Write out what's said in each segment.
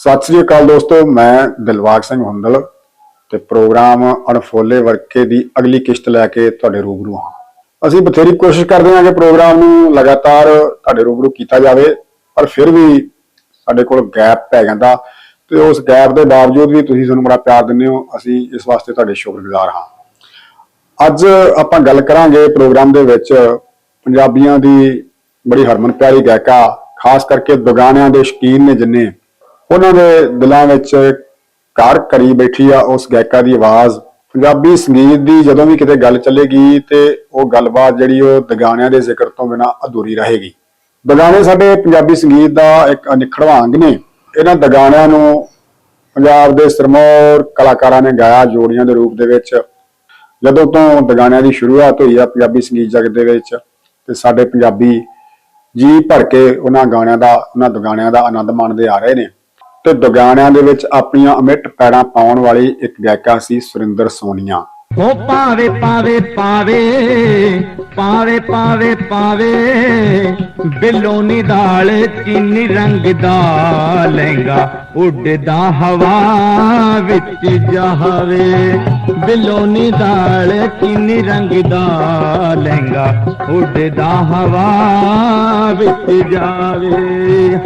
ਸਤਿ ਸ੍ਰੀ ਅਕਾਲ ਦੋਸਤੋ, ਮੈਂ ਦਿਲਵਾਗ ਸਿੰਘ ਹੁੰਦਲ ਤੇ ਪ੍ਰੋਗਰਾਮ ਅਣਫੋਲੇ ਵਰਕੇ ਦੀ ਅਗਲੀ ਕਿਸ਼ਤ ਲੈ ਕੇ ਤੁਹਾਡੇ ਰੂਬਰੂ ਹਾਂ। ਅਸੀਂ ਬਥੇਰੀ ਕੋਸ਼ਿਸ਼ ਕਰਦੇ ਹਾਂ ਕਿ ਪ੍ਰੋਗਰਾਮ ਨੂੰ ਲਗਾਤਾਰ ਤੁਹਾਡੇ ਰੂਬਰੂ ਕੀਤਾ ਜਾਵੇ, ਪਰ ਫਿਰ ਵੀ ਸਾਡੇ ਕੋਲ ਗੈਪ ਪੈ ਜਾਂਦਾ ਤੇ ਉਸ ਗੈਪ ਦੇ ਬਾਵਜੂਦ ਵੀ ਤੁਸੀਂ ਸਾਨੂੰ ਬੜਾ ਪਿਆਰ ਦਿੰਦੇ ਹੋ, ਅਸੀਂ ਇਸ ਵਾਸਤੇ ਤੁਹਾਡੇ ਸ਼ੁਕਰਗੁਜ਼ਾਰ ਹਾਂ। ਅੱਜ ਆਪਾਂ ਗੱਲ ਕਰਾਂਗੇ ਪ੍ਰੋਗਰਾਮ ਦੇ ਵਿੱਚ ਪੰਜਾਬੀਆਂ ਦੀ ਬੜੀ ਹਰਮਨ ਪਿਆਰੀ ਗਾਇਕਾ, ਖਾਸ ਕਰਕੇ ਦੁਗਾਨਿਆਂ ਦੇ ਸ਼ੌਕੀਨ ਨੇ ਜਿੰਨੇ। ਉਹਨਾਂ ਦੇ ਦਿਲਾਂ ਵਿੱਚ ਘਰ ਕਰੀ ਬੈਠੀ ਆ, ਉਸ ਗਾਇਕਾ ਦੀ ਆਵਾਜ਼, ਪੰਜਾਬੀ ਸੰਗੀਤ ਦੀ ਜਦੋਂ ਵੀ ਕਿਤੇ ਗੱਲ ਚੱਲੇਗੀ ਤੇ ਉਹ ਗੱਲਬਾਤ ਜਿਹੜੀ ਉਹ ਦਗਾਣਿਆਂ ਦੇ ਜ਼ਿਕਰ ਤੋਂ ਬਿਨਾ ਅਧੂਰੀ ਰਹੇਗੀ। ਦਗਾਣੇ ਸਾਡੇ ਪੰਜਾਬੀ ਸੰਗੀਤ ਦਾ ਇੱਕ ਅਨਿਖੜਵਾਂ ਅੰਗ ਨੇ। ਇਹਨਾਂ ਦਗਾਣਿਆਂ ਨੂੰ ਪੰਜਾਬ ਦੇ ਸਰਮੌਰ ਕਲਾਕਾਰਾਂ ਨੇ ਗਾਇਆ ਜੋੜੀਆਂ ਦੇ ਰੂਪ ਦੇ ਵਿੱਚ। ਜਦੋਂ ਤੋਂ ਦਗਾਣਿਆਂ ਦੀ ਸ਼ੁਰੂਆਤ ਹੋਈ ਆ ਪੰਜਾਬੀ ਸੰਗੀਤ ਜਗਤ ਦੇ ਵਿੱਚ ਤੇ ਸਾਡੇ ਪੰਜਾਬੀ ਜੀ ਭਰ ਕੇ ਉਹਨਾਂ ਗਾਣਿਆਂ ਦਾ, ਉਹਨਾਂ ਦਗਾਣਿਆਂ ਦਾ ਆਨੰਦ ਮਾਣਦੇ ਆ ਰਹੇ ਨੇ। ਤੇ ਦੁਗਾਣਿਆਂ ਦੇ ਵਿੱਚ ਆਪਣੀਆਂ ਅਮਿੱਟ ਪੈੜਾਂ ਪਾਉਣ ਵਾਲੀ ਇੱਕ ਗਾਇਕਾ ਸੀ ਸੁਰਿੰਦਰ ਸੋਨੀਆ। ਉਹ ਪਾਵੇ ਪਾਵੇ ਪਾਵੇ ਪਾਵੇ ਪਾਵੇ ਪਾਵੇ ਬਿਲੋਨੀ ਦਾਲ ਚੀਨੀ ਰੰਗ ਦਾ ਲਹਿੰਗਾ ਉੱਡਦਾ ਹਵਾ ਵਿੱਚ ਜਾਵੇ। ਬਿਲੋਨੀ ਦਾਲ ਚੀਨੀ ਰੰਗ ਦਾ ਲਹਿੰਗਾ ਉੱਡਦਾ ਹਵਾ ਵਿੱਚ ਜਾਵੇ।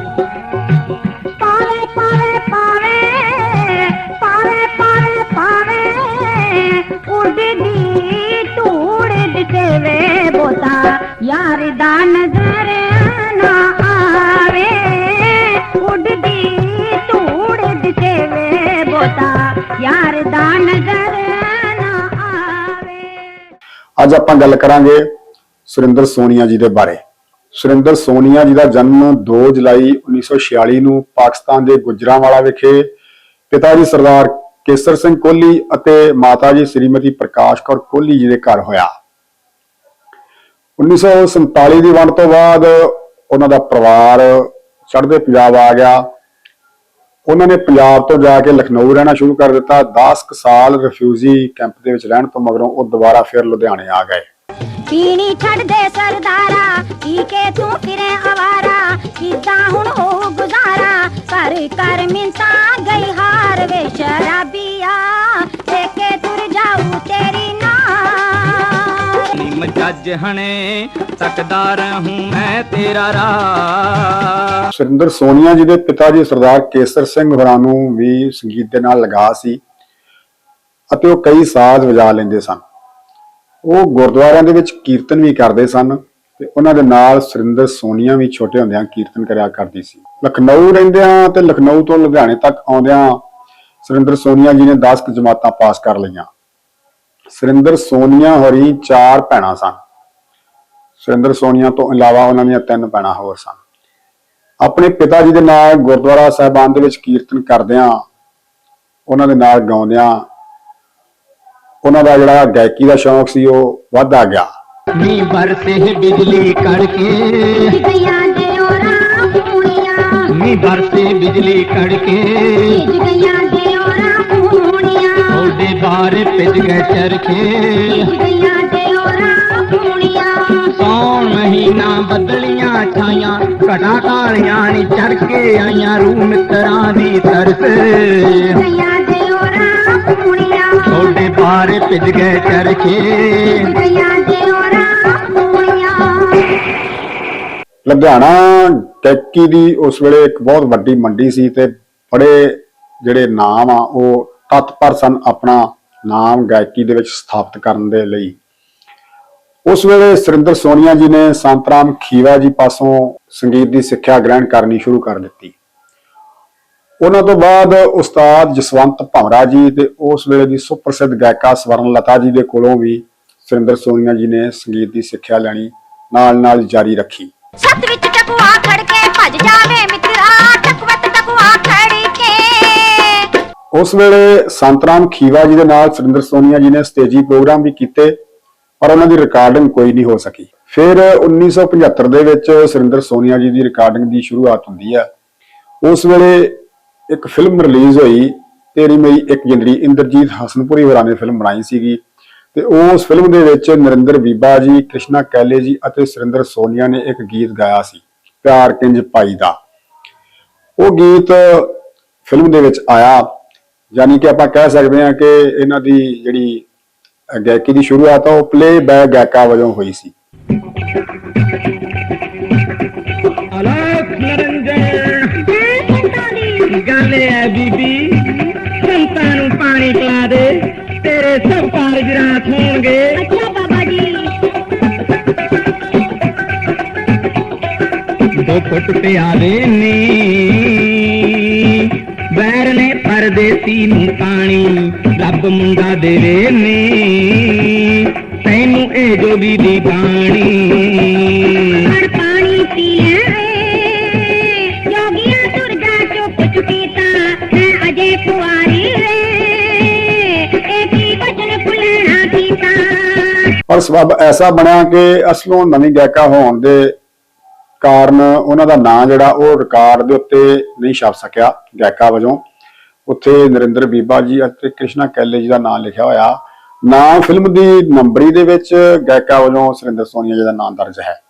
ਉਡਦੀ ਧੂੜ ਦਿਸਵੇ ਬੋਤਾ। ਯਾਰ ਦਾ ਨਜ਼ਰ ਨਾ ਆਵੇ। ਉਡਦੀ ਧੂੜ ਦਿਸਵੇ ਬੋਤਾ। ਯਾਰ ਦਾ ਨਜ਼ਰ ਨਾ ਆਵੇ। ਅੱਜ ਆਪਾਂ ਗੱਲ ਕਰਾਂਗੇ ਸੁਰਿੰਦਰ ਸੋਨੀਆ ਜੀ ਦੇ ਬਾਰੇ। ਸੁਰਿੰਦਰ ਸੋਨੀਆ ਜੀ ਦਾ ਜਨਮ 2 ਜੁਲਾਈ 1946 ਨੂੰ ਪਾਕਿਸਤਾਨ ਦੇ ਗੁਜਰਾਂਵਾਲਾ ਵਿਖੇ। ਪਿਤਾ ਜੀ ਸਰਦਾਰ ਕੇਸਰ ਸਿੰਘ ਕੋਹਲੀ ਅਤੇ ਮਾਤਾ ਜੀ ਸ੍ਰੀਮਤੀ ਪ੍ਰਕਾਸ਼ ਕੌਰ ਕੋਹਲੀ ਜੀ ਦੇ ਘਰ ਹੋਇਆ। 1947 ਦੀ ਵੰਡ ਤੋਂ ਬਾਅਦ ਉਹਨਾਂ ਦਾ ਪਰਿਵਾਰ ਚੜ੍ਹਦੇ ਪੰਜਾਬ ਆ ਗਿਆ। ਉਹਨਾਂ ਨੇ ਪੰਜਾਬ ਤੋਂ ਜਾ ਕੇ ਲਖਨਊ ਰਹਿਣਾ ਸ਼ੁਰੂ ਕਰ ਦਿੱਤਾ। 10 ਕੁ ਸਾਲ ਰਿਫਿਊਜੀ ਕੈਂਪ ਦੇ ਵਿੱਚ ਰਹਿਣ ਤੋਂ ਮਗਰੋਂ ਉਹ ਦੁਬਾਰਾ ਫਿਰ ਲੁਧਿਆਣੇ ਆ ਗਏ। ਪੀਣੀ ਛੱਡ ਦੇ ਸਰਦਾਰਾ ਪੀ ਕੇ ਤੂੰ ਫਿਰੇ ਆਵਾਰਾ ਕਿਦਾਂ ਹੁਣ ਹੋ ਗੁਜ਼ਾਰਾ। ਕਰ ਕਰ ਮਿੰਤਾ ਗਈ ਹਾਰ ਵੇ ਸ਼ਰਾਬੀਆ ਲੈ ਕੇ ਤੁਰ ਜਾਊ ਤੇਰੀ ਨਾਰ। ਨਿਮ ਜੱਜ ਹਣੇ ਤੱਕਦਾ ਰਹੂੰ ਮੈਂ ਤੇਰਾ ਰਾਹ। ਸੁਰਿੰਦਰ ਸੋਨੀਆ ਜੀ ਦੇ ਪਿਤਾ ਜੀ ਸਰਦਾਰ ਕੇਸਰ ਸਿੰਘ ਹੋਰਾਂ ਨੂੰ ਵੀ ਸੰਗੀਤ ਦੇ ਨਾਲ ਲਗਾ ਸੀ ਅਤੇ ਉਹ ਕਈ ਸਾਜ਼ ਵਜਾ ਲੈਂਦੇ ਸਨ। ਉਹ ਗੁਰਦੁਆਰਿਆਂ ਦੇ ਵਿੱਚ ਕੀਰਤਨ ਵੀ ਕਰਦੇ ਸਨ ਤੇ ਉਹਨਾਂ ਦੇ ਨਾਲ ਸੁਰਿੰਦਰ ਸੋਨੀਆ ਵੀ ਛੋਟੇ ਹੁੰਦਿਆਂ ਕੀਰਤਨ ਕਰਿਆ ਕਰਦੀ ਸੀ। ਲਖਨਊ ਰਹਿੰਦਿਆਂ ਤੇ ਲਖਨਊ ਤੋਂ ਲੁਧਿਆਣੇ ਤੱਕ ਆਉਂਦਿਆਂ ਸੁਰਿੰਦਰ ਸੋਨੀਆ ਜੀ ਨੇ 10 ਜਮਾਤਾਂ ਪਾਸ ਕਰ ਲਈਆਂ। ਸੁਰਿੰਦਰ ਸੋਨੀਆ ਹੋਰੀ ਚਾਰ ਭੈਣਾਂ ਸਨ। ਸੁਰਿੰਦਰ ਸੋਨੀਆ ਤੋਂ ਇਲਾਵਾ ਉਹਨਾਂ ਦੀਆਂ ਤਿੰਨ ਭੈਣਾਂ ਹੋਰ ਸਨ। ਆਪਣੇ ਪਿਤਾ ਜੀ ਦੇ ਨਾਲ ਗੁਰਦੁਆਰਾ ਸਾਹਿਬਾਨ ਦੇ ਵਿੱਚ ਕੀਰਤਨ ਕਰਦਿਆਂ, ਉਹਨਾਂ ਦੇ ਨਾਲ ਗਾਉਂਦਿਆਂ ਉਹਨਾਂ ਦਾ ਜਿਹੜਾ ਗਾਇਕੀ ਦਾ ਸ਼ੌਂਕ ਸੀ ਉਹ ਵੱਧਦਾ ਗਿਆ। ਨੀ ਬਰਸੇ ਬਿਜਲੀ ਕੜਕੇ। ਗਈਆਂ ਦੇ ਔਰਾਂ ਪੂਣੀਆਂ ਨੀ ਬਰਸੇ ਬਿਜਲੀ ਕੜਕੇ। ਗਈਆਂ ਦੇ ਔਰਾਂ ਪੂਣੀਆਂ ਤੁਹਾਡੇ ਬਾਰ ਭਿੱਜ ਗਏ ਚਰਖੇ। ਗਈਆਂ ਦੇ ਔਰਾਂ ਪੂਣੀਆਂ ਸੌਣ ਮਹੀਨਾ ਬਦਲੀਆਂ ਛਾਈਆਂ। ਘਟਾ ਕਾਲੀਆਂ ਨੀ ਚਰਕੇ ਆਈਆਂ ਰੂ ਮਿੱਤਰਾਂ ਦੀ ਤਰਸ। ਗਈਆਂ ਤੁਹਾਡੇ ਬਾਰ ਭਿੱਜ ਗਏ ਚਰਖੇ ਗਈਆਂ ਦੇ ਔਰਾਂ ਪੂਣੀਆਂ ਲੁਧਿਆਣਾ ਟੈਕੀ ਦੀ ਉਸ ਵੇਲੇ ਇੱਕ ਬਹੁਤ ਵੱਡੀ ਮੰਡੀ ਸੀ ਤੇ ਬੜੇ ਜਿਹੜੇ ਨਾਮ ਆ ਉਹ ਤਤਪਰ ਸਨ ਆਪਣਾ ਨਾਮ ਗਾਇਕੀ ਦੇ ਵਿੱਚ ਸਥਾਪਿਤ ਕਰਨ ਦੇ ਲਈ। ਉਸ ਵੇਲੇ ਸੁਰਿੰਦਰ ਸੋਨੀਆ ਜੀ ਨੇ ਸੰਤਰਾਮ ਖੀਵਾ ਜੀ ਪਾਸੋਂ ਸੰਗੀਤ ਦੀ ਸਿੱਖਿਆ ਗ੍ਰਹਿਣ ਕਰਨੀ ਸ਼ੁਰੂ ਕਰ ਦਿੱਤੀ। ਉਹਨਾਂ ਤੋਂ ਬਾਅਦ ਉਸਤਾਦ ਜਸਵੰਤ ਭੰਵਰਾ ਜੀ ਤੇ ਉਸ ਵੇਲੇ ਦੀ ਸੁਪ੍ਰਸਿੱਧ ਗਾਇਕਾ ਸਵਰਨ ਲਤਾ ਜੀ ਦੇ ਕੋਲੋਂ ਵੀ ਸੁਰਿੰਦਰ ਸੋਨੀਆ ਜੀ ਨੇ ਸੰਗੀਤ ਦੀ ਸਿੱਖਿਆ ਲੈਣੀ ਨਾਲ ਨਾਲ ਜਾਰੀ ਰੱਖੀ। ਛੱਤ ਵਿੱਚ ਟਕੂਆ ਖੜ ਕੇ ਭੱਜ ਜਾਵੇ ਮਿੱਤਰਾ ਟਕਵਤ ਟਕੂਆ ਖੜੀ ਕੇ। ਉਸ ਵੇਲੇ ਸੰਤਰਾਮ ਖੀਵਾ ਜੀ ਦੇ ਨਾਲ ਸੁਰਿੰਦਰ ਸੋਨੀਆ ਜੀ ਨੇ ਸਟੇਜੀ ਪ੍ਰੋਗਰਾਮ ਵੀ ਕੀਤੇ ਪਰ ਉਹਨਾਂ ਦੀ ਰਿਕਾਰਡਿੰਗ ਕੋਈ ਨਹੀਂ ਹੋ ਸਕੀ। ਫਿਰ 1975 ਦੇ ਵਿੱਚ ਸੁਰਿੰਦਰ ਸੋਨੀਆ ਜੀ ਦੀ ਰਿਕਾਰਡਿੰਗ ਦੀ ਸ਼ੁਰੂਆਤ ਹੁੰਦੀ ਹੈ ਉਸ ਵੇਲੇ ਇੱਕ ਫਿਲਮ ਰਿਲੀਜ਼ ਹੋਈ, ਤੇਰੀ ਮਈ ਇੱਕ ਜਿੰਦੜੀ ਇੰਦਰਜੀਤ ਹਸਨਪੁਰੀ ਹੋਰਾਂ ਨੇ ਫਿਲਮ ਬਣਾਈ ਸੀਗੀ। ਤੇ ਉਸ ਫਿਲਮ ਦੇ ਵਿੱਚ ਨਰਿੰਦਰ ਬੀਬਾ ਜੀ, ਕ੍ਰਿਸ਼ਨਾ ਕੈਲੇ ਜੀ ਅਤੇ ਸੁਰਿੰਦਰ ਸੋਨੀਆ ਨੇ ਇੱਕ ਗੀਤ ਗਾਇਆ ਸੀ, ਪਿਆਰ ਕਿੰਜ ਪਾਈ ਦਾ। ਉਹ ਗੀਤ ਫਿਲਮ ਦੇ ਵਿੱਚ ਆਇਆ, ਯਾਨੀ ਕਿ ਆਪਾਂ ਕਹਿ ਸਕਦੇ ਹਾਂ ਕਿ ਇਹਨਾਂ ਦੀ ਜਿਹੜੀ ਗਾਇਕੀ ਦੀ ਸ਼ੁਰੂਆਤ ਆ, ਉਹ ਪਲੇ ਬੈਕ ਗਾਇਕਾ ਵਜੋਂ ਹੋਈ ਸੀ। ਅਲੋਕ ਨਰਿੰਦਰ ਹੈ ਬੀਬੀ ਸੰਤਾਂ ਨੂੰ ਪਾਣੀ ਪਿਲਾ ਦੇ ਤੇਰੇ ਸਭ ਕਾਰਜ ਰਾਤ ਹੋਣਗੇ। ਅੱਛਾ ਬਾਬਾ ਜੀ। ਦੋ ਫੁੱਟ ਪਿਆਰੇ ਨੇ ਬੈਰ ਨੇ ਪਰਦੇਸੀ ਨੂੰ ਪਾਣੀ ਰੱਬ ਮੁੰਡਾ ਦੇਵੇ ਨੇ। ਤੈਨੂੰ ਇਹ ਜੋਗੀ ਦੀ ਬਾਣੀ ਪਰ ਸਬਬ ਐਸਾ ਬਣਿਆ ਕਿ ਅਸਲੋਂ ਨਵੀਂ ਗਾਇਕਾ ਹੋਣ ਦੇ ਕਾਰਨ ਉਹਨਾਂ ਦਾ ਨਾਂ ਜਿਹੜਾ ਉਹ ਰਿਕਾਰਡ ਦੇ ਉੱਤੇ ਨਹੀਂ ਛਪ ਸਕਿਆ ਗਾਇਕਾ ਵਜੋਂ। ਉੱਥੇ ਨਰਿੰਦਰ ਬੀਬਾ ਜੀ ਅਤੇ ਕ੍ਰਿਸ਼ਨਾ ਕੈਲੇ ਜੀ ਦਾ ਨਾਂ ਲਿਖਿਆ ਹੋਇਆ। ਨਾਮ ਫਿਲਮ ਦੀ ਨੰਬਰੀ ਦੇ ਵਿੱਚ ਗਾਇਕਾ ਵਜੋਂ ਸੁਰਿੰਦਰ ਸੋਨੀਆ ਜੀ ਦਾ ਨਾਂ ਦਰਜ ਹੈ।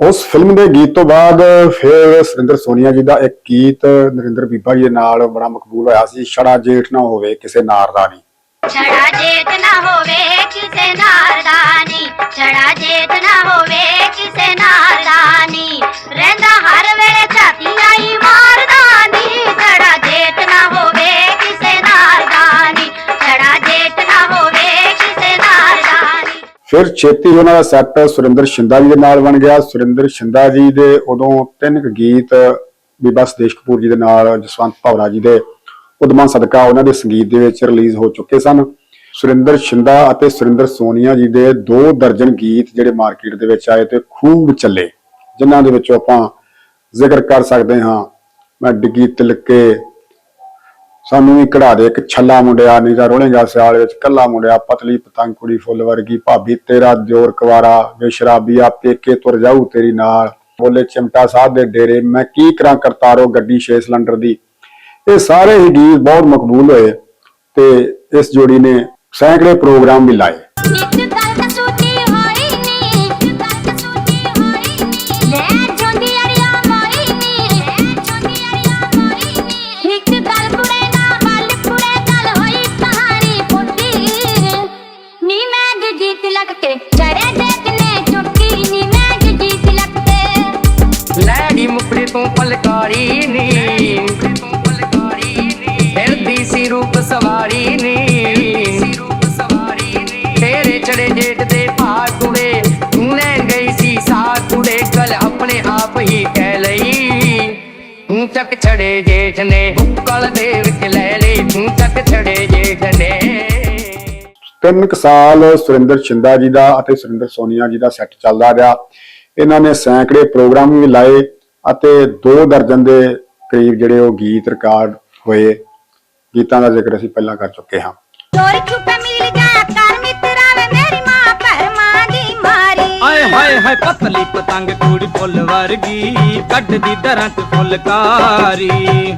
ਉਸ ਫਿਲਮ ਦੇ ਗੀਤ ਤੋਂ ਬਾਅਦ ਫਿਰ ਸੁਰਿੰਦਰ ਸੋਨੀਆ ਜੀ ਦਾ ਇੱਕ ਗੀਤ ਨਰਿੰਦਰ ਬੀਬਾ ਜੀ ਦੇ ਨਾਲ ਬੜਾ ਮਕਬੂਲ ਹੋਇਆ ਸੀ, ਛੜਾ ਜੇਠ ਨਾ ਹੋਵੇ ਕਿਸੇ ਨਾਰ ਦਾ ਨਹੀਂ ਛੜਾ ਜੇਤ ਨਾ ਹੋਵੇ ਕਿਸੇ ਨਾਰਦਾਨੀ ਛੜਾ ਜੇਤ ਨਾ ਹੋਵੇ ਕਿਸੇ ਨਾਰਦਾਨੀ ਰਹਿੰਦਾ ਹਰ ਵੇਲੇ ਛਾਤੀ ਆਈ ਮਾਰਦਾਨੀ ਛੜਾ ਜੇਤ ਨਾ ਹੋਵੇ ਕਿਸੇ ਨਾਰਦਾਨੀ ਛੜਾ ਜੇਤ ਨਾ ਹੋਵੇ ਕਿਸੇ ਨਾਰਦਾਨੀ ਫਿਰ ਛੇਤੀ ਹੀ ਉਹਨਾਂ ਦਾ ਸੈੱਟ ਸੁਰਿੰਦਰ ਸ਼ਿੰਦਾ ਜੀ ਦੇ ਨਾਲ ਬਣ ਗਿਆ। ਸੁਰਿੰਦਰ ਸ਼ਿੰਦਾ ਜੀ ਦੇ ਉਦੋਂ ਤਿੰਨ ਕੁ ਗੀਤ ਬੀਬਾ ਸਦੇਸ਼ ਕਪੂਰ ਜੀ ਦੇ ਨਾਲ ਜਸਵੰਤ ਭਾਵਰਾ ਜੀ ਦੇ ਉਦਮਾਂ ਸਦਕਾ ਉਹਨਾਂ ਦੇ ਸੰਗੀਤ ਦੇ ਵਿੱਚ ਰਿਲੀਜ਼ ਹੋ ਚੁੱਕੇ ਸਨ। ਸੁਰਿੰਦਰ ਸ਼ਿੰਦਾ ਅਤੇ ਸੁਰਿੰਦਰ ਸੋਨੀਆ ਜੀ ਦੇ ਦੋ ਦਰਜਨ ਗੀਤ ਜਿਹੜੇ ਮਾਰਕੀਟ ਦੇ ਵਿੱਚ ਆਏ ਤੇ ਖੂਬ ਚੱਲੇ, ਜਿਨ੍ਹਾਂ ਦੇ ਵਿੱਚੋਂ ਆਪਾਂ ਜ਼ਿਕਰ ਕਰ ਸਕਦੇ ਹਾਂ। ਮੈਂ ਡਿੱਗੀ ਤਿਲਕੇ, ਸਾਨੂੰ ਵੀ ਕਢਾ ਦੇ ਇੱਕ ਛੱਲਾ ਮੁੰਡਿਆ, ਨਹੀਂ ਤਾਂ ਰੋਲੇਗਾ ਸਿਆਲ ਵਿੱਚ ਕੱਲਾ ਮੁੰਡਿਆ, ਪਤਲੀ ਪਤੰਗ ਕੁੜੀ ਫੁੱਲ ਵਰਗੀ, ਭਾਬੀ ਤੇਰਾ ਜ਼ੋਰ ਕੁਵਾਰਾ, ਵੇ ਸ਼ਰਾਬੀਆ ਪੇਕੇ ਤੁਰ ਜਾਊ ਤੇਰੀ ਨਾਲ। ਬੋਲੇ ਚਿਮਟਾ ਸਾਹਿਬ ਦੇ ਡੇਰੇ, ਮੈਂ ਕੀ ਕਰਾਂ ਕਰਤਾਰੋ ਗੱਡੀ 6 ਸਿਲੰਡਰ ਦੀ? ਇਹ ਸਾਰੇ ਹੀ ਗੀਤ ਬਹੁਤ ਮਕਬੂਲ ਹੋਏ ਤੇ ਇਸ ਜੋੜੀ ਨੇ ਸੈਂਕੜੇ ਪ੍ਰੋਗਰਾਮ ਵੀ ਲਾਏ। ਛੜੇ ਜੇਠ ਨੇ ਬੁੱਕਲ ਦੇ ਵਿੱਚ ਲੈ ਲਈ ਤੂੰ ਚੱਕ ਛੜੇ ਜੇਠ ਨੇ ਤਿੰਨ ਕੁ ਸਾਲ ਸੁਰਿੰਦਰ ਸ਼ਿੰਦਾ ਜੀ ਦਾ ਅਤੇ ਸੁਰਿੰਦਰ ਸੋਨੀਆ ਜੀ ਦਾ ਸੈੱਟ ਚੱਲਦਾ ਰਿਹਾ। ਇਹਨਾਂ ਨੇ ਸੈਂਕੜੇ ਪ੍ਰੋਗਰਾਮ ਵੀ ਲਾਏ ਅਤੇ ਦੋ ਦਰਜਨ ਦੇ ਕਰੀਬ ਜਿਹੜੇ ਉਹ ਗੀਤ ਰਿਕਾਰਡ ਹੋਏ। ਗੀਤਾਂ ਦਾ ਜ਼ਿਕਰ ਅਸੀਂ ਪਹਿਲਾਂ ਕਰ ਚੁੱਕੇ ਹਾਂ। ਚੋਰੀ ਛੁਪੇ ਮਿਲ ਜਾਇਆ ਹਾਏ ਹਾਏ ਪਤਲੀ ਪਤੰਗ ਕੁੜੀ ਫੁੱਲ ਵਰਗੀ ਕੱਢਦੀ ਦਰਾਂ ਤੇ ਫੁਲਕਾਰੀ।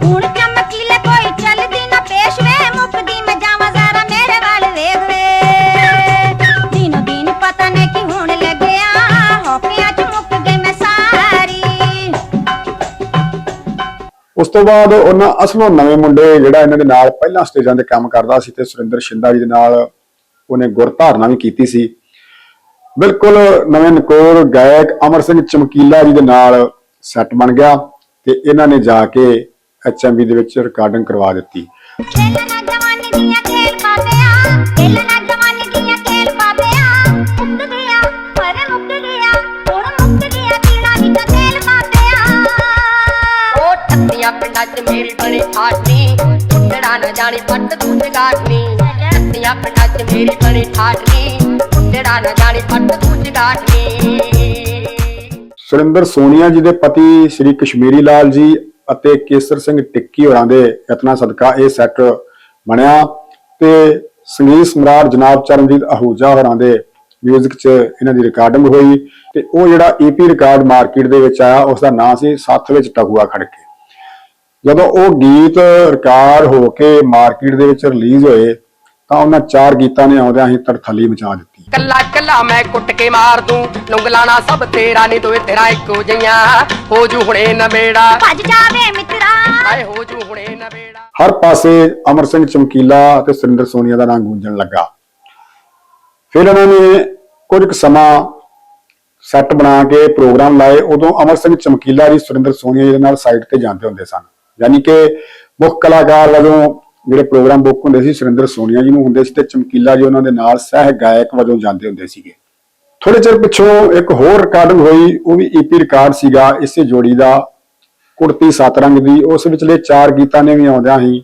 ਹੁਣ ਚਮਕੀਲੇ ਕੋਈ ਚੱਲਦੀ ਨਾ ਪੇਸ਼ ਵੇ ਮੁਕਦੀ ਮੈਂ ਜਾਵਾਂ ਜ਼ਰਾ ਮੇਰੇ ਵੱਲ ਵੇਖ ਵੇ। ਦਿਨੋ ਦਿਨ ਪਤਾ ਨਹੀਂ ਕੀ ਹੋਣ ਲੱਗਿਆ ਹੋਕਿਆਂ ਚ ਮੁੱਕ ਗਈ ਮੈਂ ਸਾਰੀ। ਉਸ ਤੋਂ ਬਾਅਦ ਉਹਨਾਂ ਅਸਲੋਂ ਨਵੇਂ ਮੁੰਡੇ ਜਿਹੜਾ ਇਹਨਾਂ ਦੇ ਨਾਲ ਪਹਿਲਾਂ ਸਟੇਜਾਂ ਤੇ ਕੰਮ ਕਰਦਾ ਸੀ ਤੇ ਸੁਰਿੰਦਰ ਸ਼ਿੰਦਾ ਜੀ ਦੇ ਨਾਲ ਉਹਨੇ ਗੁਰ ਧਾਰਨਾ ਵੀ ਕੀਤੀ ਸੀ। ਬਿਲਕੁਲ ਨਵੇਂ ਨਕੋਰ ਗਾਇਕ ਅਮਰ ਸਿੰਘ ਚਮਕੀਲਾ ਜੀ ਦੇ ਨਾਲ ਸੈੱਟ ਬਣ ਗਿਆ ਤੇ ਇਹਨਾਂ ਨੇ ਜਾ ਕੇ ਐਚਐਮਵੀ ਦੇ ਵਿੱਚ ਰਿਕਾਰਡਿੰਗ ਕਰਵਾ ਦਿੱਤੀ। ਪਿੰਡਾਂ 'ਚ ਮੇਰੀ ਬਣੀ ਠਾਠੀ ਮੁੰਡੜਾ ਨਾ ਜਾਣੀ ਪੱਟ ਤੂੰ ਜਗਾਟਨੀ ਪਿੰਡਾਂ 'ਚ ਮੇਰੀ ਬਣੀ ਠਾਠੀ। ਮੁੰਡੜਾ ਨਾ ਜਾਣੀ ਪੱਟ ਤੂੰ ਜਗਾਟਨੀ ਸੁਰਿੰਦਰ ਸੋਨੀਆ ਜੀ ਦੇ ਪਤੀ ਸ਼੍ਰੀ ਕਸ਼ਮੀਰੀ ਲਾਲ ਜੀ ਅਤੇ ਕੇਸਰ ਸਿੰਘ ਟਿੱਕੀ ਹੋਰਾਂ ਦੇ ਇਤਨਾ ਸਦਕਾ ਇਹ ਸੈੱਟ ਬਣਿਆ ਤੇ ਸੰਗੀਤ ਸਮਰਾਟ ਜਨਾਬ ਚਰਨਜੀਤ ਅਹੂਜਾ ਹੋਰਾਂ ਦੇ ਮਿਊਜ਼ਿਕ 'ਚ ਇਹਨਾਂ ਦੀ ਰਿਕਾਰਡਿੰਗ ਹੋਈ ਤੇ ਉਹ ਜਿਹੜਾ ਈਪੀ ਰਿਕਾਰਡ ਮਾਰਕੀਟ ਦੇ ਵਿੱਚ ਆਇਆ ਉਸ ਦਾ ਨਾਂ ਸੀ ਸੱਥ ਵਿੱਚ ਟਕੂਆ ਖੜਕੇ। ਜਦੋਂ ਉਹ ਗੀਤ ਰਿਕਾਰਡ ਹੋ ਕੇ ਮਾਰਕੀਟ ਦੇ ਵਿੱਚ ਰਿਲੀਜ਼ ਹੋਏ, ਤਾਂ ਉਹਨਾਂ ਚਾਰ ਗੀਤਾਂ ਨੇ ਆਉਂਦਿਆਂ ਹੀ ਤੜਥੱਲੀ ਮਚਾ ਦਿੱਤੀ। ਕੱਲਾ ਕੱਲਾ ਮੈਂ ਕੁੱਟ ਕੇ ਮਾਰ ਦੂੰ। ਲੁੰਗਲਾਣਾ ਸਭ ਤੇਰਾ ਨਹੀਂ ਦੋਏ ਤੇਰਾ ਇੱਕੋ ਜਈਆਂ ਹੋ ਜੂ ਹੁਣੇ ਨਵੇੜਾ। ਭੱਜ ਜਾਵੇ ਮਿੱਤਰਾ। ਆਏ ਹੋ ਜੂ ਹੁਣੇ ਨਵੇੜਾ। ਹਰ ਪਾਸੇ ਅਮਰ ਸਿੰਘ ਚਮਕੀਲਾ ਅਤੇ ਸੁਰਿੰਦਰ ਸੋਨੀਆ ਦਾ ਨਾਂ ਗੂੰਜਣ ਲੱਗਾ। ਫਿਰ ਉਹਨਾਂ ਨੇ ਕੁਝ ਕੁ ਸਮਾਂ ਸੈੱਟ ਬਣਾ ਕੇ ਪ੍ਰੋਗਰਾਮ ਲਾਏ। ਉਦੋਂ ਅਮਰ ਸਿੰਘ ਚਮਕੀਲਾ ਜੀ ਸੁਰਿੰਦਰ ਸੋਨੀਆ ਜੀ ਦੇ ਨਾਲ ਸਾਈਡ ਤੇ ਜਾਂਦੇ ਹੁੰਦੇ ਸਨ। ਯਾਨੀ ਕਿ ਮੁੱਖ ਕਲਾਕਾਰ ਵਜੋਂ ਜਿਹੜੇ ਪ੍ਰੋਗਰਾਮ ਬੁੱਕ ਹੁੰਦੇ ਸੀ, ਸੁਰਿੰਦਰ ਸੋਨੀਆ ਜੀ ਨੂੰ ਹੁੰਦੇ ਸੀ ਤੇ ਚਮਕੀਲਾ ਜੀ ਉਹਨਾਂ ਦੇ ਨਾਲ ਸਹਿ ਗਾਇਕ ਵਜੋਂ ਜਾਂਦੇ ਹੁੰਦੇ ਸੀਗੇ। ਥੋੜੇ ਚਿਰ ਪਿੱਛੋਂ ਇੱਕ ਹੋਰ ਰਿਕਾਰਡਿੰਗ ਹੋਈ, ਉਹ ਵੀ ਈਪੀ ਰਿਕਾਰਡ ਸੀਗਾ, ਇਸੇ ਜੋੜੀ ਦਾ, ਕੁੜਤੀ ਸੱਤ ਰੰਗ ਦੀ, ਉਸ ਵਿਚਲੇ ਚਾਰ ਗੀਤਾਂ ਨੇ ਵੀ ਆਉਂਦਿਆਂ ਹੀ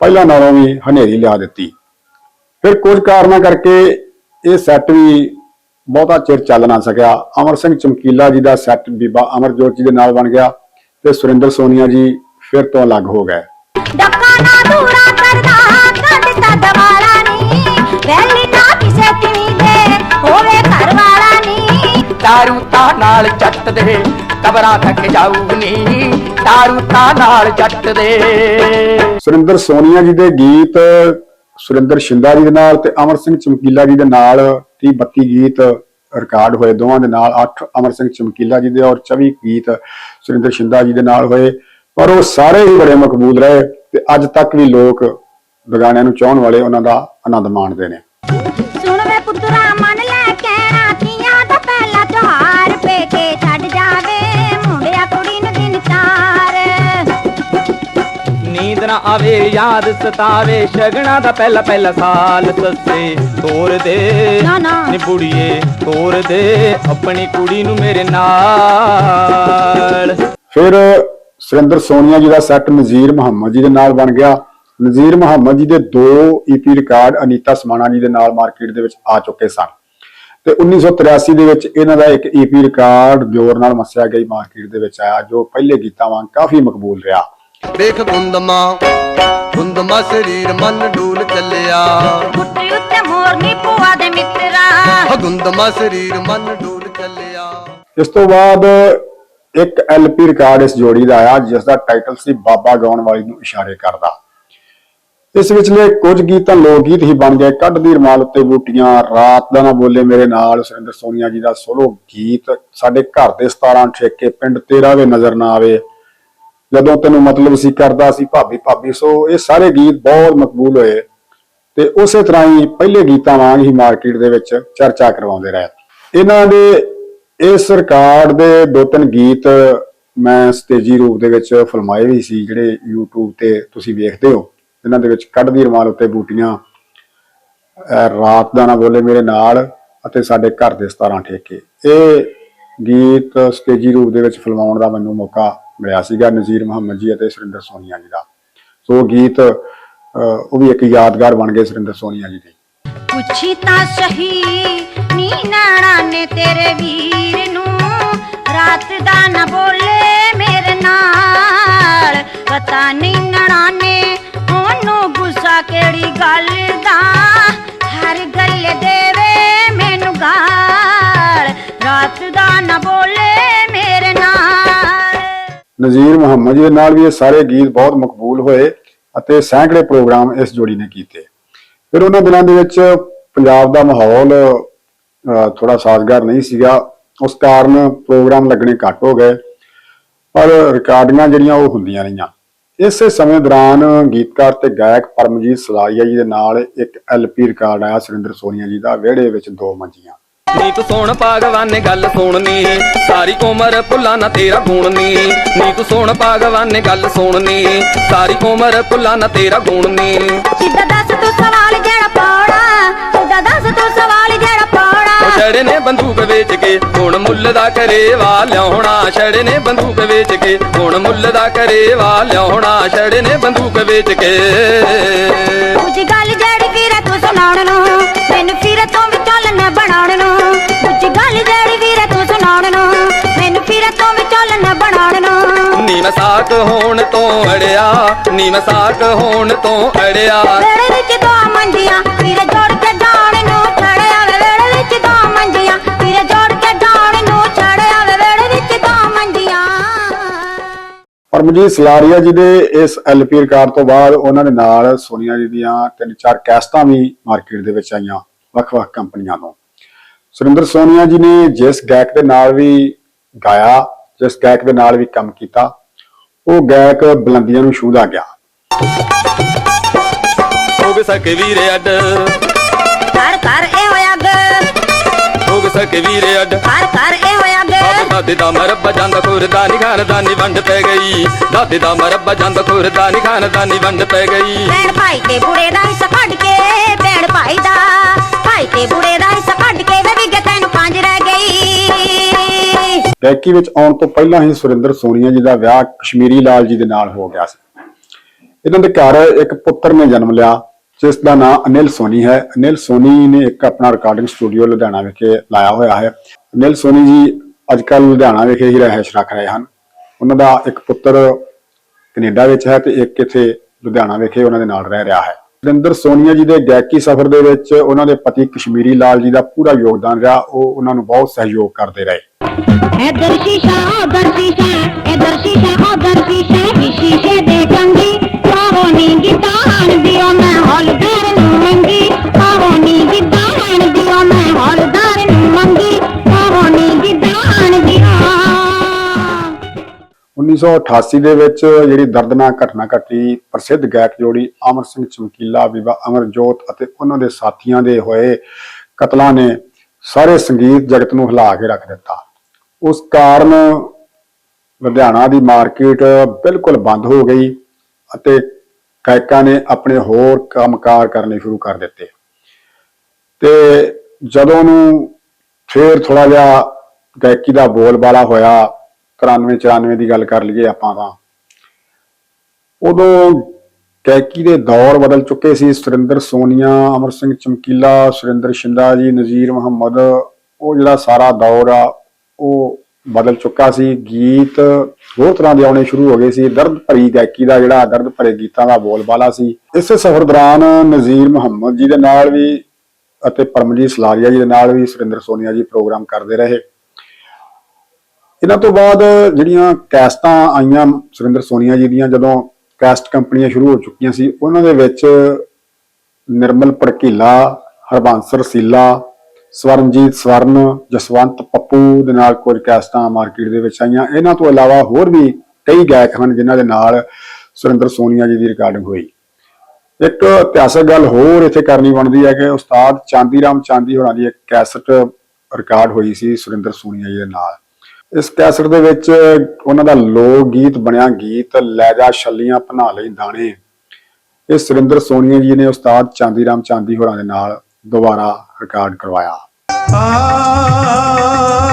ਪਹਿਲਾਂ ਨਾਲੋਂ ਵੀ ਹਨੇਰੀ ਲਿਆ ਦਿੱਤੀ। ਫਿਰ ਕੁਝ ਕਾਰਨਾਂ ਕਰਕੇ ਇਹ ਸੈੱਟ ਵੀ ਬਹੁਤਾ ਚਿਰ ਚੱਲ ਨਾ ਸਕਿਆ। ਅਮਰ ਸਿੰਘ ਚਮਕੀਲਾ ਜੀ ਦਾ ਸੈੱਟ ਬੀਬਾ ਅਮਰਜੋਤ ਜੀ ਦੇ ਨਾਲ ਬਣ ਗਿਆ ਤੇ ਸੁਰਿੰਦਰ ਸੋਨੀਆ ਜੀ ਫਿਰ ਤੋਂ ਅਲੱਗ ਹੋ ਗਏ। ਡੱਕਾ ਨਾ ਦੂਰਾ ਕਰਦਾ ਕੱਢ ਦਾ ਦਵਾਲਾ ਨੀ। ਵੈਲੀ ਨਾ ਕਿਸੇ ਤੀਵੀਂ ਦੇ ਹੋਵੇ ਘਰ ਵਾਲਾ ਨੀ। ਦਾਰੂ ਤਾਂ ਨਾਲ ਜੱਟ ਦੇ ਕਬਰਾਂ ਤੱਕ ਜਾਊਗੀ ਦਾਰੂ ਤਾਂ ਨਾਲ ਜੱਟ ਦੇ। ਸੁਰਿੰਦਰ ਸੋਨੀਆ ਜੀ ਦੇ ਗੀਤ ਸੁਰਿੰਦਰ ਸ਼ਿੰਦਾ ਜੀ ਦੇ ਨਾਲ ਤੇ ਅਮਰ ਸਿੰਘ ਚਮਕੀਲਾ ਜੀ ਦੇ ਨਾਲ 30 32 ਗੀਤ ਰਿਕਾਰਡ ਹੋਏ ਦੋਵਾਂ ਦੇ ਨਾਲ 8 ਅਮਰ ਸਿੰਘ ਚਮਕੀਲਾ ਜੀ ਦੇ ਔਰ 24 ਗੀਤ ਸੁਰਿੰਦਰ ਸ਼ਿੰਦਾ ਜੀ ਦੇ ਨਾਲ ਹੋਏ। ਪਰ ਉਹ ਸਾਰੇ ਹੀ ਬੜੇ ਮਕਬੂਲ ਰਹੇ ਤੇ ਅੱਜ ਤੱਕ ਵੀ ਲੋਕ ਬਗਾਨਿਆਂ ਨੂੰ ਚਾਹਣ ਵਾਲੇ ਉਹਨਾਂ ਦਾ ਆਨੰਦ ਮਾਣਦੇ ਨੇ। ਸੁਣ ਵੇ ਪੁੱਤਰਾ ਮਨ ਲੈ ਕਹਿਣਾ ਤੀਆਂ ਦਾ ਪਹਿਲਾ ਤਿਉਹਾਰ ਪੇਕੇ ਛੱਡ ਜਾਵੇ ਮੁੰਡਿਆ ਕੁੜੀ ਨੂੰ ਦਿਨ ਚਾਰ। ਨੀਂਦ ਨਾ ਆਵੇ ਯਾਦ ਸਤਾਵੇ ਸ਼ਗਣਾ ਦਾ ਪਹਿਲਾ ਪਹਿਲਾ ਸਾਲ ਸੱਸੇ। ਤੋਰ ਦੇ ਨਾ, ਨਾ। ਨੀ ਬੁੜੀਏ ਤੋਰ ਦੇ ਆਪਣੀ ਕੁੜੀ ਨੂੰ ਮੇਰੇ ਨਾਲ। ਫਿਰ ਸੁਰਿੰਦਰ ਸੋਨੀਆ ਜੀ ਦਾ ਸੈੱਟ ਨਜ਼ੀਰ ਮੁਹੰਮਦ ਜੀ ਦੇ ਨਾਲ ਬਣ ਗਿਆ। ਨਜ਼ੀਰ ਮੁਹੰਮਦ ਜੀ ਦੇ ਦੋ ਈਪੀ ਰਿਕਾਰਡ ਅਨੀਤਾ ਸਮਾਣਾ ਜੀ ਦੇ ਨਾਲ ਮਾਰਕੀਟ ਦੇ ਵਿੱਚ ਆ ਚੁੱਕੇ ਸਨ। ਤੇ 1983 ਦੇ ਵਿੱਚ ਇਹਨਾਂ ਦਾ ਇੱਕ ਈਪੀ ਰਿਕਾਰਡ ਦਿਓਰ ਨਾਲ ਮੱਸਿਆ ਗਈ ਮਾਰਕੀਟ ਦੇ ਵਿੱਚ ਆਇਆ ਜੋ ਪਹਿਲੇ ਗੀਤਾਂ ਵਾਂਗ ਕਾਫੀ ਮਕਬੂਲ ਰਿਹਾ। ਵੇਖ ਗੁੰਦਮਾ ਗੁੰਦਮਾ ਸਰੀਰ ਮਨ ਡੂਲ ਚੱਲਿਆ। ਪੁੱਤਰੀ ਉੱਤੇ ਮੋਰਨੀ ਭੂਆ ਦੇ ਮਿੱਤਰਾ। ਗੁੰਦਮਾ ਸਰੀਰ ਮਨ ਡੂਲ ਚੱਲਿਆ। ਇਸ ਤੋਂ ਬਾਅਦ ਇੱਕ ਐਲਪੀ ਰਿਕਾਰਡ ਇਸ ਜੋੜੀ ਦਾ ਆਇਆ ਜਿਸ ਦਾ ਟਾਈਟਲ ਸੀ ਬਾਬਾ ਗਾਉਣ ਵਾਲੀ ਨੂੰ ਇਸ਼ਾਰੇ ਕਰਦਾ। ਇਸ ਵਿਚਲੇ ਕੁਝ ਗੀਤ ਤਾਂ ਲੋਕ ਗੀਤ ਹੀ ਬਣ ਗਏ। ਕੱਢਦੀ ਰਮਾਲ ਉੱਤੇ ਬੂਟੀਆਂ, ਰਾਤ ਦਾ ਨਾ ਬੋਲੇ ਮੇਰੇ ਨਾਲ, ਸੁਰਿੰਦਰ ਸੋਨੀਆ ਜੀ ਦਾ ਸੋਲੋ ਗੀਤ। ਸਾਡੇ ਘਰ ਦੇ 17 ਠੇਕੇ, ਪਿੰਡ ਤੇਰਾ ਵੇ ਨਜ਼ਰ ਨਾ ਆਵੇ। ਜਦੋਂ ਤੈਨੂੰ ਮਤਲਬ ਸੀ ਕਰਦਾ ਸੀ, ਭਾਬੀ ਭਾਬੀ, ਸੋ ਇਹ ਸਾਰੇ ਗੀਤ ਬਹੁਤ ਮਕਬੂਲ ਹੋਏ। ਤੇ ਉਸੇ ਤਰ੍ਹਾਂ ਹੀ ਪਹਿਲੇ ਗੀਤਾਂ ਵਾਂਗ ਹੀ ਮਾਰਕੀਟ ਦੇ ਵਿੱਚ ਚਰਚਾ ਕਰਵਾਉਂਦੇ ਰਹੇ। ਇਹਨਾਂ ਦੇ ਇਸ ਰਿਕਾਰਡ ਦੇ ਦੋ ਤਿੰਨ ਗੀਤ ਮੈਂ ਸਟੇਜੀ ਰੂਪ ਦੇ ਵਿੱਚ ਫਿਲਮਾਏ ਵੀ ਸੀ, ਜਿਹੜੇ YouTube ਤੇ ਤੁਸੀਂ ਵੇਖਦੇ ਹੋ। ਇਹਨਾਂ ਦੇ ਵਿੱਚ ਕੱਢਦੀ ਰਮਾਲ ਉੱਤੇ ਬੂਟੀਆਂ ਰਾਤ ਦਾ ਨਾ ਬੋਲੇ ਮੇਰੇ ਨਾਲ ਅਤੇ ਸਾਡੇ ਘਰ ਦੇ 17 ਠੇਕੇ। ਇਹ ਗੀਤ ਸਟੇਜੀ ਰੂਪ ਦੇ ਵਿੱਚ ਫਿਲਮਾਉਣ ਦਾ ਮੈਨੂੰ ਮੌਕਾ ਮਿਲਿਆ ਸੀਗਾ, ਨਜ਼ੀਰ ਮੁਹੰਮਦ ਜੀ ਅਤੇ ਸੁਰਿੰਦਰ ਸੋਨੀਆ ਜੀ ਦਾ। ਸੋ ਗੀਤ ਉਹ ਵੀ ਇੱਕ ਯਾਦਗਾਰ ਬਣ ਗਏ ਸੁਰਿੰਦਰ ਸੋਨੀਆ ਜੀ ਦੀ। ਪੁੱਛੀ ਤਾਂ ਸਹੀ ਨੀ ਨਾਣਾ ਨੇ ਤੇਰੇ ਵੀਰ ਨੂੰ। ਰਾਤ ਦਾ ਨਾ ਬੋਲੇ ਮੇਰੇ ਨਾਲ। ਪਤਾ ਨਹੀਂ ਨਣਾ ਨੇ ਉਹਨੂੰ ਗੁੱਸਾ ਕਿਹੜੀ ਗੱਲ ਦਾ। ਹਰ ਗੱਲ ਦੇਵੇ ਮੈਨੂੰ ਗਾਲ। ਰਾਤ ਦਾ ਨਾ ਬੋਲੇ ਮੇਰੇ ਨਾਲ। ਨਜ਼ੀਰ ਮੁਹੰਮਦ ਜੀ ਦੇ ਨਾਲ ਵੀ ਇਹ ਸਾਰੇ ਗੀਤ ਬਹੁਤ ਮਕਬੂਲ ਹੋਏ ਅਤੇ ਸੈਂਕੜੇ ਪ੍ਰੋਗਰਾਮ ਇਸ ਜੋੜੀ ਨੇ ਕੀਤੇ। ਫਿਰ ਉਹਨਾਂ ਦਿਨਾਂ ਦੇ ਵਿੱਚ ਪੰਜਾਬ ਦਾ ਮਾਹੌਲ ਥੋੜਾ ਸਾਜ਼ਗਾਰ ਨਹੀਂ ਸੀਗਾ। ਉਸ ਕਾਰਨ ਪ੍ਰੋਗਰਾਮ ਲੱਗਣੇ ਘੱਟ ਹੋ ਗਏ। ਪਰ ਰਿਕਾਰਡਿੰਗਾਂ ਜਿਹੜੀਆਂ ਉਹ ਹੁੰਦੀਆਂ ਰਹੀਆਂ। ਇਸੇ ਸਮੇਂ ਦੌਰਾਨ ਗੀਤਕਾਰ ਤੇ ਗਾਇਕ ਪਰਮਜੀਤ ਸਲਾਰੀਆ ਜੀ ਦੇ ਨਾਲ ਇੱਕ ਐਲਪੀ ਰਿਕਾਰਡ ਆਇਆ ਸੁਰਿੰਦਰ ਸੋਨੀਆ ਜੀ ਦਾ ਵਿਹੜੇ ਵਿੱਚ ਦੋ ਮੰਜੀਆਂ। ਨੀ ਤੂੰ ਸੁਣ ਭਗਵਾਨ ਗੱਲ ਸੁਣਨੀ। ਸਾਰੀ ਉਮਰ ਭੁੱਲਾ ਨਾ ਤੇਰਾ ਗੁਣਨੀ ਨੀ। ਤੂੰ ਸੁਣ ਭਗਵਾਨ ਗੱਲ ਸੁਣਨੀ। ਸਾਰੀ ਉਮਰ ਭੁੱਲਾ ਨਾ ਤੇਰਾ ਗੁਣਨੀ ਸਿੱਧਾ ਦੱਸ ਤੂੰ ਸਵਾਲ ਜਿਹੜਾ ਪਾਉਣਾ। ਸਿੱਧਾ ਦੱਸ ਤੂੰ ਸਵਾਲ ਛੜੇ ਨੇ ਬੰਦੂਕ ਵੇਚ ਕੇ ਹੁਣ ਮੁੱਲ ਦਾ ਕਰੇ ਵਾ ਲਿਆਉਣਾ। ਛੜੇ ਨੇ ਬੰਦੂਕ ਵੇਚ ਕੇ ਹੁਣ ਮੁੱਲ ਦਾ ਕਰੇ ਵਾ ਲਿਆਉਣਾ। ਛੜੇ ਨੇ ਬੰਦੂਕ ਵੇਚ ਕੇ। ਕੁਝ ਗੱਲ ਜਿਹੜੀ ਵੀਰੇ ਤੂੰ ਸੁਣਾਉਣ ਨੂੰ ਮੈਨੂੰ ਫਿਰ ਤੋਂ ਵੀ ਚੱਲਣ ਬਣਾਉਣ ਨੂੰ। ਕੁਝ ਗੱਲ ਜਿਹੜੀ ਵੀਰੇ ਤੂੰ ਸੁਣਾਉਣ ਨੂੰ ਮੈਨੂੰ ਫਿਰ ਤੋਂ ਵੀ ਚੱਲਣ ਬਣਾਉਣ ਨੂੰ। ਨੀ ਮੈਂ ਸਾਕ ਹੋਣ ਤੋਂ ਅੜਿਆ ਨੀ ਮੈਂ ਸਾਕ ਹੋਣ ਤੋਂ ਅੜਿਆ। ਵੇੜੇ ਵਿੱਚ ਦੋ ਮੰਜੀਆਂ ਪਰਮਜੀਤ ਸਲਾਰੀਆ ਜੀ ਦੇ ਇਸ ਐਲਪੀ ਰਿਕਾਰਡ ਤੋਂ ਬਾਅਦ ਉਹਨਾਂ ਦੇ ਨਾਲ ਸੋਨੀਆ ਜੀ ਦੀਆਂ ਤਿੰਨ ਚਾਰ ਕੈਸਟਾਂ ਵੀ ਮਾਰਕੀਟ ਦੇ ਵਿੱਚ ਆਈਆਂ ਵੱਖ-ਵੱਖ ਕੰਪਨੀਆਂ ਤੋਂ। ਸੁਰਿੰਦਰ ਸੋਨੀਆ ਜੀ ਨੇ ਜਿਸ ਗਾਇਕ ਦੇ ਨਾਲ ਵੀ ਗਾਇਆ ਜਿਸ ਗਾਇਕ ਦੇ ਨਾਲ ਵੀ ਕੰਮ ਕੀਤਾ ਉਹ ਗਾਇਕ ਬੁਲੰਦੀਆਂ ਨੂੰ ਛੂਹਦਾ ਗਿਆ। ਹੋ ਗਏ ਸਕੇ ਵੀਰੇ ਅੱਡ। ਕਰ ਕਰ ਇਹ ਹੋਇਆ ਸਕੇ ਵੀਰੇ ਅੱਡ। ਕਰ ਕਰ ਇਹ ਹੋਇਆ ਬਾਬਾ ਗ ਦਾਦੇ ਦਾ ਮਰੱਬਾ ਜਾਂਦਾ ਖੁਰਦਾਨੀ ਖਾਨਦਾਨੀ ਵੰਡ ਪੈ ਗਈ। ਦਾਦੇ ਦਾ ਮਰੱਬਾ ਜਾਂਦਾ ਖੁਰਦਾਨੀ ਖਾਨਦਾਨੀ ਵੰਡ ਪੈ ਗਈ। ਭੈਣ ਭਾਈ ਤੇ ਬੁੜੇ ਦਾ ਹਿੱਸਾ ਕੱਢ ਕੇ ਭੈਣ ਭਾਈ ਦਾ। ਭਾਈ ਤੇ ਬੁੜੇ ਦਾ ਹਿੱਸਾ ਕੱਢ ਕੇ ਵੇ ਵਿਗੇ ਤੈਨੂੰ ਪੰਜ ਰਹਿ ਗਈ। ਗਾਇਕੀ ਵਿੱਚ ਆਉਣ ਤੋਂ ਪਹਿਲਾਂ ਹੀ ਸੁਰਿੰਦਰ ਸੋਨੀਆ ਜੀ ਦਾ ਵਿਆਹ ਕਸ਼ਮੀਰੀ ਲਾਲ ਜੀ ਦੇ ਨਾਲ ਹੋ ਗਿਆ ਸੀ। ਇਹਨਾਂ ਦੇ ਘਰ ਇੱਕ ਪੁੱਤਰ ਨੇ ਜਨਮ ਲਿਆ। ਜਿਸ ਦਾ ਨਾਮ ਅਨਿਲ ਸੋਨੀ ਹੈ। ਅਨਿਲ ਸੋਨੀ ਨੇ ਇੱਕ ਆਪਣਾ ਰਿਕਾਰਡਿੰਗ ਸਟੂਡੀਓ ਲੁਧਿਆਣਾ ਵਿਖੇ ਲਾਇਆ ਹੋਇਆ ਹੈ। ਅਨਿਲ ਸੋਨੀ ਜੀ ਅੱਜ ਕੱਲ ਲੁਧਿਆਣਾ ਵਿਖੇ ਹੀ ਰਹਿائش ਰੱਖ ਰਹੇ ਹਨ। ਉਹਨਾਂ ਦਾ ਇੱਕ ਪੁੱਤਰ ਕੈਨੇਡਾ ਵਿੱਚ ਹੈ ਤੇ ਇੱਕ ਇੱਥੇ ਲੁਧਿਆਣਾ ਵਿਖੇ ਉਹਨਾਂ ਦੇ ਨਾਲ ਰਹਿ ਰਿਹਾ ਹੈ। ਸੁਰਿੰਦਰ ਸੋਨੀਆ ਜੀ ਦੇ ਗਾਇਕੀ ਸਫ਼ਰ ਦੇ ਵਿੱਚ ਉਹਨਾਂ ਦੇ ਪਤੀ ਕਸ਼ਮੀਰੀ ਲਾਲ ਜੀ ਦਾ ਪੂਰਾ ਯੋਗਦਾਨ ਰਿਹਾ, ਉਹ ਉਹਨਾਂ ਨੂੰ ਬਹੁਤ ਸਹਿਯੋਗ ਕਰਦੇ ਰਹੇ। ਇਧਰ ਸ਼ੀਸ਼ਾ, ਉਧਰ ਸ਼ੀਸ਼ਾ, ਇਧਰ ਸ਼ੀਸ਼ਾ, ਉਧਰ ਸ਼ੀਸ਼ਾ ਸ਼ੀਸ਼ੇ ਦੇ ਕੰਗੀ ਪਾਵੋ ਨੀ ਗਿੱਤਾਣ ਦਿਓ ਮੈਂ ਹੌਲਦਾਰ ਨੂੰ ਮੰਗੀ ਪਾਵੋ ਨੀ ਗਿੱਤਾਣ ਦਿਓ ਮੈਂ ਹੌਲਦਾਰ 1988 ਦੇ ਵਿੱਚ ਜਿਹੜੀ ਦਰਦਨਾਕ ਘਟਨਾ ਘਟੀ, ਪ੍ਰਸਿੱਧ ਗਾਇਕ ਜੋੜੀ ਅਮਰ ਸਿੰਘ ਚਮਕੀਲਾ ਬੀਬਾ ਅਮਰਜੋਤ ਅਤੇ ਉਹਨਾਂ ਦੇ ਸਾਥੀਆਂ ਦੇ ਹੋਏ ਕਤਲਾਂ ਨੇ ਸਾਰੇ ਸੰਗੀਤ ਜਗਤ ਨੂੰ ਹਿਲਾ ਕੇ ਰੱਖ ਦਿੱਤਾ। ਉਸ ਕਾਰਨ ਲੁਧਿਆਣਾ ਦੀ ਮਾਰਕੀਟ ਬਿਲਕੁਲ ਬੰਦ ਹੋ ਗਈ ਅਤੇ ਗਾਇਕਾਂ ਨੇ ਆਪਣੇ ਹੋਰ ਕੰਮਕਾਰ ਕਰਨੇ ਸ਼ੁਰੂ ਕਰ ਦਿੱਤੇ। ਤੇ ਜਦੋਂ ਨੂੰ ਫੇਰ ਥੋੜਾ ਜਿਹਾ ਗਾਇਕੀ ਦਾ ਬੋਲਬਾਲਾ ਹੋਇਆ 93 94, ਦੀ ਗੱਲ ਕਰ ਲਈਏ ਆਪਾਂ ਤਾਂ। ਉਦੋਂ ਗਾਇਕੀ ਦੇ ਦੌਰ ਬਦਲ ਚੁੱਕੇ ਸੀ। ਸੁਰਿੰਦਰ ਸੋਨੀਆ, ਅਮਰ ਸਿੰਘ ਚਮਕੀਲਾ, ਸੁਰਿੰਦਰ ਸ਼ਿੰਦਾ ਜੀ, ਨਜ਼ੀਰ ਮੁਹੰਮਦ, ਉਹ ਜਿਹੜਾ ਸਾਰਾ ਦੌਰ ਆ, ਉਹ ਬਦਲ ਚੁੱਕਾ ਸੀ। ਗੀਤ ਹੋਰ ਤਰ੍ਹਾਂ ਦੇ ਆਉਣੇ ਸ਼ੁਰੂ ਹੋ ਗਏ ਸੀ। ਦਰਦ ਭਰੀ ਗਾਇਕੀ ਦਾ ਜਿਹੜਾ ਦਰਦ ਭਰੇ ਗੀਤਾਂ ਦਾ ਬੋਲਬਾਲਾ ਸੀ। ਇਸੇ ਸਫ਼ਰ ਦੌਰਾਨ ਨਜ਼ੀਰ ਮੁਹੰਮਦ ਜੀ ਦੇ ਨਾਲ ਵੀ ਅਤੇ ਪਰਮਜੀਤ ਸਲਾਰੀਆ ਜੀ ਦੇ ਨਾਲ ਵੀ ਸੁਰਿੰਦਰ ਸੋਨੀਆ ਜੀ ਪ੍ਰੋਗਰਾਮ ਕਰਦੇ ਰਹੇ। ਇਹਨਾਂ ਤੋਂ ਬਾਅਦ ਜਿਹੜੀਆਂ ਕੈਸਟਾਂ ਆਈਆਂ ਸੁਰਿੰਦਰ ਸੋਨੀਆ ਜੀ ਦੀਆਂ, ਜਦੋਂ ਕੈਸਟ ਕੰਪਨੀਆਂ ਸ਼ੁਰੂ ਹੋ ਚੁੱਕੀਆਂ ਸੀ, ਉਹਨਾਂ ਦੇ ਵਿੱਚ ਨਿਰਮਲ ਭੜਕੀਲਾ, ਹਰਬੰਸ ਰਸੀਲਾ, ਸਵਰਨਜੀਤ ਸਵਰਨ, ਜਸਵੰਤ ਪੱਪੂ ਦੇ ਨਾਲ ਕੁਝ ਕੈਸਟਾਂ ਮਾਰਕੀਟ ਦੇ ਵਿੱਚ ਆਈਆਂ। ਇਹਨਾਂ ਤੋਂ ਇਲਾਵਾ ਹੋਰ ਵੀ ਕਈ ਗਾਇਕ ਹਨ ਜਿਨ੍ਹਾਂ ਦੇ ਨਾਲ ਸੁਰਿੰਦਰ ਸੋਨੀਆ ਜੀ ਦੀ ਰਿਕਾਰਡਿੰਗ ਹੋਈ। ਇੱਕ ਇਤਿਹਾਸਕ ਗੱਲ ਹੋਰ ਇੱਥੇ ਕਰਨੀ ਬਣਦੀ ਹੈ ਕਿ ਉਸਤਾਦ ਚਾਂਦੀ ਰਾਮ ਚਾਂਦੀ ਹੋਰਾਂ ਦੀ ਇੱਕ ਕੈਸਟ ਰਿਕਾਰਡ ਹੋਈ ਸੀ ਸੁਰਿੰਦਰ ਸੋਨੀਆ ਜੀ ਦੇ ਨਾਲ। ਇਸ ਕੈਸਟ ਦੇ ਵਿੱਚ ਉਹਨਾਂ ਦਾ ਲੋਕ ਗੀਤ ਬਣਿਆ ਗੀਤ, ਲੈ ਜਾ ਛੱਲੀਆਂ ਬਣਾ ਲਈ ਦਾਣੇ। ਇਹ ਸੁਰਿੰਦਰ ਸੋਨੀਆ ਜੀ ਨੇ ਉਸਤਾਦ ਚਾਂਦੀ ਰਾਮ ਚਾਂਦੀ ਹੋਰਾਂ ਦੇ ਨਾਲ ਦੁਬਾਰਾ ਰਿਕਾਰਡ ਕਰਵਾਇਆ। ਲੈ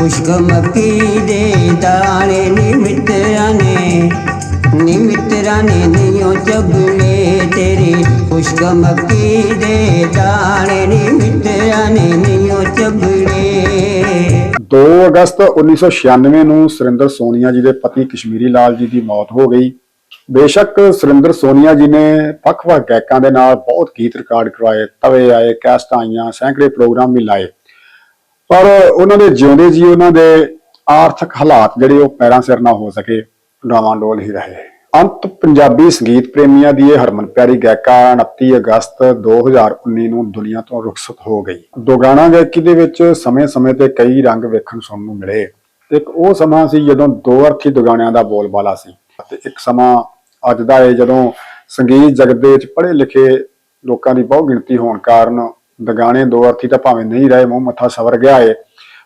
ਖੁਸ਼ਕ ਮੱਕੀ ਦੇ ਦਾਣੇ ਨੀ ਨੇ ਨੀ ਨੇ ਨਹੀਂਓ ਚੱਬਣੇ ਤੇਰੇ। ਖੁਸ਼ਕ ਮੱਕੀ ਦੇ ਦਾਣੇ ਨੀ ਨੇ ਨਹੀਂਓ ਚੱਬਣੇ 2 ਅਗਸਤ 1996 ਨੂੰ ਸੁਰਿੰਦਰ ਸੋਨੀਆ ਜੀ ਦੇ ਪਤੀ ਕਸ਼ਮੀਰੀ ਲਾਲ ਜੀ ਦੀ ਮੌਤ ਹੋ ਗਈ। ਬੇਸ਼ੱਕ ਸੁਰਿੰਦਰ ਸੋਨੀਆ ਜੀ ਨੇ ਵੱਖ-ਵੱਖ ਗਾਇਕਾਂ ਦੇ ਨਾਲ ਬਹੁਤ ਗੀਤ ਰਿਕਾਰਡ ਕਰਵਾਏ, ਤਵੇ ਆਏ, ਕੈਸਟਾਂ ਆਈਆਂ, ਸੈਂਕੜੇ ਪ੍ਰੋਗਰਾਮ ਵੀ ਲਾਏ। ਪਰ ਉਹਨਾਂ ਦੇ ਜਿਉਂਦੇ ਜੀ ਉਹਨਾਂ ਦੇ ਆਰਥਿਕ ਹਾਲਾਤ ਜਿਹੜੇ ਉਹ ਪੈਰਾਂ ਸਿਰ ਨਾ ਹੋ ਸਕੇ ਡਾਵਾਂਡੋਲ ਹੀ ਰਹੇ। ਅੰਤ ਪੰਜਾਬੀ ਸੰਗੀਤ ਪ੍ਰੇਮੀਆਂ ਦੀ ਇਹ ਹਰਮਨ ਪਿਆਰੀ ਗਾਇਕਾ 29 ਅਗਸਤ 2019 ਨੂੰ ਦੁਨੀਆ ਤੋਂ ਰੁਖਸਤ ਹੋ ਗਈ। ਦੋਗਾਣਾ ਗਾਇਕੀ ਦੇ ਵਿੱਚ ਸਮੇਂ-ਸਮੇਂ ਤੇ ਕਈ ਰੰਗ ਵੇਖਣ ਸੁਣਨ ਨੂੰ ਮਿਲੇ। ਇੱਕ ਉਹ ਸਮਾਂ ਸੀ ਜਦੋਂ ਦੋ ਅਰਥੀ ਦੁਗਾਣਿਆਂ ਦਾ ਬੋਲਬਾਲਾ ਸੀ ਤੇ ਇੱਕ ਸਮਾਂ ਅੱਜ ਦਾ ਹੈ ਜਦੋਂ ਸੰਗੀਤ ਜਗਤ ਦੇ ਵਿੱਚ ਪੜ੍ਹੇ ਲਿਖੇ ਲੋਕਾਂ ਦੀ ਬਹੁ ਗਿਣਤੀ ਹੋਣ ਕਾਰਨ ਦਗਾਣੇ ਦੋ ਅਰਥੀ ਤਾਂ ਭਾਵੇਂ ਨਹੀਂ ਰਹੇ, ਮੂੰਹ ਮੱਥਾ ਸਵਰ ਗਿਆ ਏ।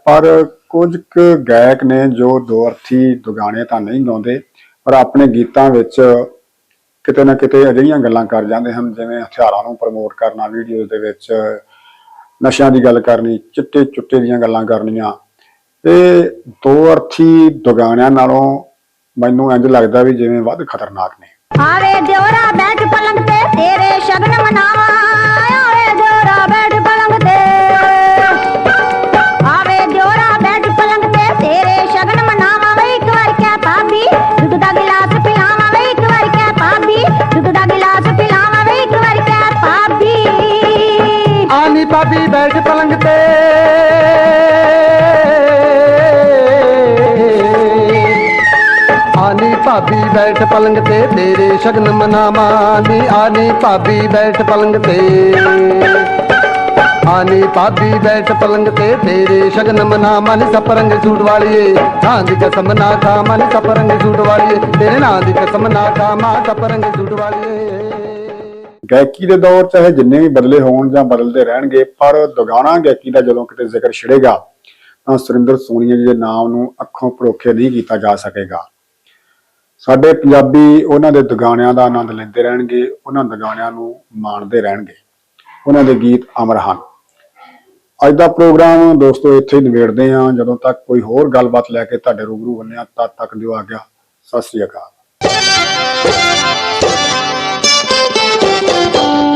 ਪਰ ਕੁਝ ਕੁ ਗਾਇਕ ਨੇ ਜੋ ਦੋ ਅਰਥੀ ਦੁਗਾਣੇ ਤਾਂ ਨਹੀਂ ਗਾਉਂਦੇ, ਪਰ ਆਪਣੇ ਗੀਤਾਂ ਵਿੱਚ ਕਿਤੇ ਨਾ ਕਿਤੇ ਅਜਿਹੀਆਂ ਗੱਲਾਂ ਕਰ ਜਾਂਦੇ ਹਨ, ਜਿਵੇਂ ਹਥਿਆਰਾਂ ਨੂੰ ਪ੍ਰਮੋਟ ਕਰਨਾ ਵੀਡੀਓਜ਼ ਦੇ ਵਿੱਚ ਨਸ਼ਿਆਂ ਦੀ ਗੱਲ ਕਰਨੀ, ਚਿੱਟੇ ਚੁੱਟੇ ਦੀਆਂ ਗੱਲਾਂ ਕਰਨੀਆਂ। ਇਹ ਦੋ ਅਰਥੀ ਦੁਗਾਣਿਆਂ ਨਾਲੋਂ ਮੈਨੂੰ ਇੰਜ ਲੱਗਦਾ ਵੀ ਜਿਵੇਂ ਵੱਧ ਖਤਰਨਾਕ ਨੇ। ਆਵੇ ਦਿਓਰਾ ਬੈਠ ਪਲੰਗ ਤੇ, ਤੇਰੇ ਸ਼ਗਨ ਮਨਾਵਾ। ਸ਼ਰਾਬੀ ਬੈਠ ਪਲੰਗ ਤੇ। ਆਨੀ ਭਾਬੀ ਬੈਠ ਪਲੰਗ ਤੇ, ਤੇਰੇ ਸ਼ਗਨ ਮਨਾਵਾਂ ਨੀ ਆਨੀ ਭਾਬੀ ਬੈਠ ਪਲੰਗ ਤੇ। ਆਨੀ ਭਾਬੀ ਬੈਠ ਪਲੰਗ ਤੇ, ਤੇਰੇ ਸ਼ਗਨ ਮਨਾ ਮਨ ਸਪਰੰਗ ਝੂਟ ਵਾਲੀਏ, ਨਾਂ ਦੀ ਕਸਮ ਨਾ ਖਾ ਮਨ ਸਪਰੰਗ ਝੂਟ ਵਾਲੀਏ, ਤੇਰੇ ਨਾਂ ਦੀ ਕਸਮ ਨਾ ਖਾ ਮਾਂ ਸਪਰੰਗ ਝੂਟ ਵਾਲੀਏ। ਗਾਇਕੀ ਦੇ ਦੌਰ ਚਾਹੇ ਜਿੰਨੇ ਵੀ ਬਦਲੇ ਹੋਣ ਜਾਂ ਬਦਲਦੇ ਰਹਿਣਗੇ, ਪਰ ਦੁਗਾਣਾ ਗਾਇਕੀ ਦਾ ਜਦੋਂ ਕਿਤੇ ਜ਼ਿਕਰ ਛਿੜੇਗਾ, ਤਾਂ ਸੁਰਿੰਦਰ ਸੋਨੀਆ ਜੀ ਦੇ ਨਾਮ ਨੂੰ ਅੱਖੋਂ ਪਰੋਖੇ ਨਹੀਂ ਕੀਤਾ ਜਾ ਸਕੇਗਾ। ਸਾਡੇ ਪੰਜਾਬੀ ਉਹਨਾਂ ਦੇ ਦੁਗਾਣਿਆਂ ਦਾ ਆਨੰਦ ਲੈਂਦੇ ਰਹਿਣਗੇ, ਉਹਨਾਂ ਦੁਗਾਣਿਆਂ ਨੂੰ ਮਾਣਦੇ ਰਹਿਣਗੇ। ਉਹਨਾਂ ਦੇ ਗੀਤ ਅਮਰ ਹਨ। ਅੱਜ ਦਾ ਪ੍ਰੋਗਰਾਮ ਦੋਸਤੋ ਇੱਥੇ ਹੀ ਨਿਬੇੜਦੇ ਹਾਂ। ਜਦੋਂ ਤੱਕ ਕੋਈ ਹੋਰ ਗੱਲਬਾਤ ਲੈ ਕੇ ਤੁਹਾਡੇ ਰੂਬਰੂ ਬੰਨਿਆ ਤਦ ਤੱਕ ਦਿਓ ਆ ਗਿਆ ਸਤਿ ਸ੍ਰੀ ਅਕਾਲ।